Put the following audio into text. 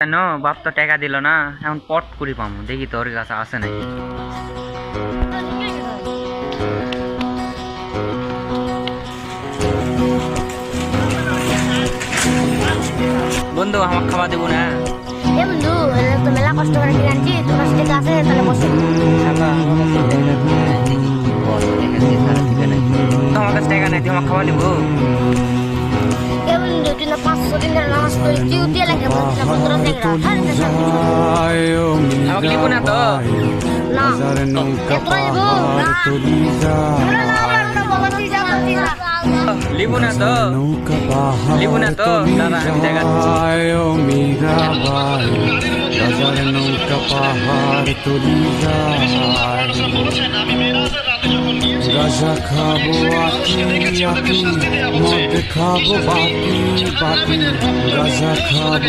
কেন? বাপ তো টাকা দিল না। এখন পট করি পামু দেখি তোর কাছে আছে নাকি। বন্ধু আমার খাওয়া দেবো না। এ বন্ধু এলে তো মেলা কষ্ট করে কিনে আনছি তোমার কাছে টাকা আছে তাহলে বসে। আমার কাছে টাকা নাই। নাই তুই আমার খাওয়া নিবো এ বন্ধু তুই না পাঁচশো দিন নামাজ পড়ি তুই লাগে বলছিস না পনেরো দিন আমাকে লিবো না তো লিবো না তো দাঁড়া, আমি দেখাচ্ছি। নৌকা পাহাড় তরি যায় খাব বাকি বাকি গাজা খাব